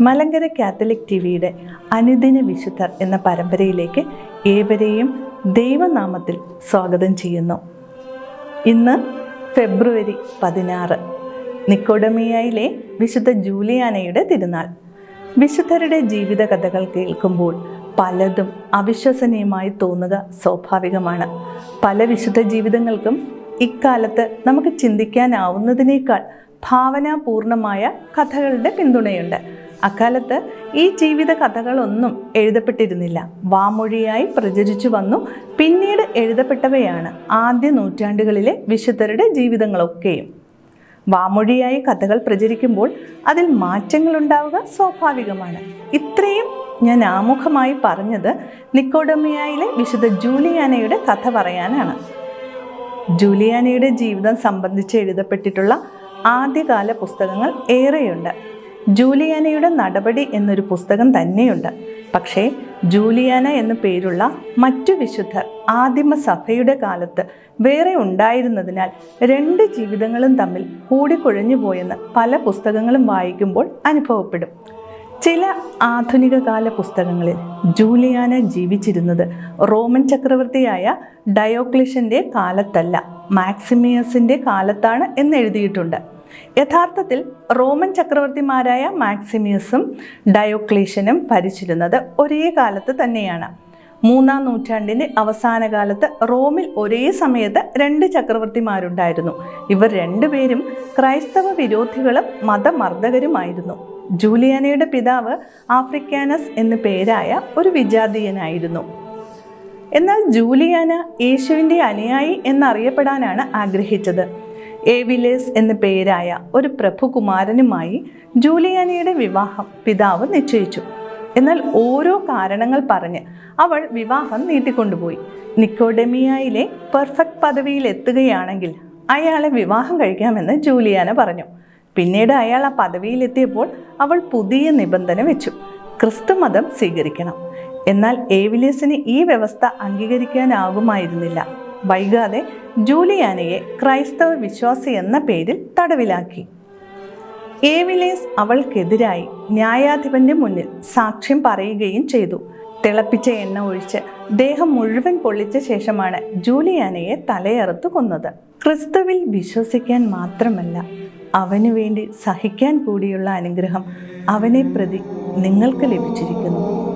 Malankara Catholic T വിയുടെ അനുദിന വിശുദ്ധർ എന്ന പരമ്പരയിലേക്ക് ഏവരെയും ദൈവനാമത്തിൽ സ്വാഗതം ചെയ്യുന്നു. ഇന്ന് ഫെബ്രുവരി പതിനാറ് നിക്കോഡമിയയിലെ വിശുദ്ധ ജൂലിയാനയുടെ തിരുനാൾ. വിശുദ്ധരുടെ ജീവിത കഥകൾ കേൾക്കുമ്പോൾ പലതും അവിശ്വസനീയമായി തോന്നുക സ്വാഭാവികമാണ്. പല വിശുദ്ധ ജീവിതങ്ങൾക്കും ഇക്കാലത്ത് നമുക്ക് ചിന്തിക്കാനാവുന്നതിനേക്കാൾ ഭാവനാപൂർണമായ കഥകളുടെ പിന്തുണയുണ്ട്. അക്കാലത്ത് ഈ ജീവിത കഥകളൊന്നും എഴുതപ്പെട്ടിരുന്നില്ല. വാമൊഴിയായി പ്രചരിച്ചു വന്നു. പിന്നീട് എഴുതപ്പെട്ടവയാണ് ആദ്യ നൂറ്റാണ്ടുകളിലെ വിശുദ്ധരുടെ ജീവിതങ്ങളൊക്കെയും. വാമൊഴിയായി കഥകൾ പ്രചരിക്കുമ്പോൾ അതിൽ മാറ്റങ്ങൾ ഉണ്ടാവുക സ്വാഭാവികമാണ്. ഇത്രയും ഞാൻ ആമുഖമായി പറഞ്ഞത് നിക്കോഡമിയായിലെ വിശുദ്ധ ജൂലിയാനയുടെ കഥ പറയാനാണ്. ജൂലിയാനയുടെ ജീവിതം സംബന്ധിച്ച് എഴുതപ്പെട്ടിട്ടുള്ള ആദ്യകാല പുസ്തകങ്ങൾ ഏറെയുണ്ട്. ജൂലിയാനയുടെ നടപടി എന്നൊരു പുസ്തകം തന്നെയുണ്ട്. പക്ഷേ ജൂലിയാന എന്നു പേരുള്ള മറ്റു വിശുദ്ധർ ആദിമ സഭയുടെ കാലത്ത് വേറെ ഉണ്ടായിരുന്നതിനാൽ രണ്ട് ജീവിതങ്ങളും തമ്മിൽ കൂടിക്കുഴഞ്ഞു പോയെന്ന് പല പുസ്തകങ്ങളും വായിക്കുമ്പോൾ അനുഭവപ്പെടും. ചില ആധുനിക കാല പുസ്തകങ്ങളിൽ ജൂലിയാന ജീവിച്ചിരുന്നത് റോമൻ ചക്രവർത്തിയായ ഡയോക്ലിഷന്റെ കാലത്തല്ല മാക്സിമിയസിന്റെ കാലത്താണ് എന്ന് എഴുതിയിട്ടുണ്ട്. യഥാർത്ഥത്തിൽ റോമൻ ചക്രവർത്തിമാരായ മാക്സിമിയസും ഡയോക്ലീഷ്യനും ഭരിച്ചിരുന്നത് ഒരേ കാലത്ത് തന്നെയാണ്. മൂന്നാം നൂറ്റാണ്ടിന്റെ അവസാന കാലത്ത് റോമിൽ ഒരേ സമയത്ത് രണ്ട് ചക്രവർത്തിമാരുണ്ടായിരുന്നു. ഇവർ രണ്ടുപേരും ക്രൈസ്തവ വിരോധികളും മതമർദ്ദകരുമായിരുന്നു. ജൂലിയാനയുടെ പിതാവ് ആഫ്രിക്കാനസ് എന്നു പേരായ ഒരു വിജാതീയനായിരുന്നു. എന്നാൽ ജൂലിയാന യേശുവിന്റെ അനുയായി എന്നറിയപ്പെടാനാണ് ആഗ്രഹിച്ചത്. ഏവിലേസ് എന്ന പേരായ ഒരു പ്രഭുകുമാരനുമായി ജൂലിയാനിയുടെ വിവാഹം പിതാവ് നിശ്ചയിച്ചു. എന്നാൽ ഓരോ കാരണങ്ങൾ പറഞ്ഞ് അവൾ വിവാഹം നീട്ടിക്കൊണ്ടുപോയി. നിക്കോഡെമിയയിലെ പെർഫെക്റ്റ് പദവിയിൽ എത്തുകയാണെങ്കിൽ അയാളെ വിവാഹം കഴിക്കാമെന്ന് ജൂലിയാന പറഞ്ഞു. പിന്നീട് അയാൾ ആ പദവിയിലെത്തിയപ്പോൾ അവൾ പുതിയ നിബന്ധന വെച്ചു. ക്രിസ്തുമതം സ്വീകരിക്കണം. എന്നാൽ ഏവിലിയസിന് ഈ വ്യവസ്ഥ അംഗീകരിക്കാനാകുമായിരുന്നില്ല വൈകാതെ ജൂലിയാനയെ ക്രൈസ്തവ വിശ്വാസി എന്ന പേരിൽ തടവിലാക്കി. ഏവിലേസ് അവൾക്കെതിരായി ന്യായാധിപന്റെ മുന്നിൽ സാക്ഷ്യം പറയുകയും ചെയ്തു. തിളപ്പിച്ച എണ്ണ ഒഴിച്ച് ദേഹം മുഴുവൻ പൊള്ളിച്ച ശേഷമാണ് ജൂലിയാനയെ തലയറുത്തു കൊന്നത്. ക്രിസ്തുവിൽ വിശ്വസിക്കാൻ മാത്രമല്ല അവനു വേണ്ടി സഹിക്കാൻ കൂടിയുള്ള അനുഗ്രഹം അവനെ പ്രതി നിങ്ങൾക്ക് ലഭിച്ചിരിക്കുന്നു.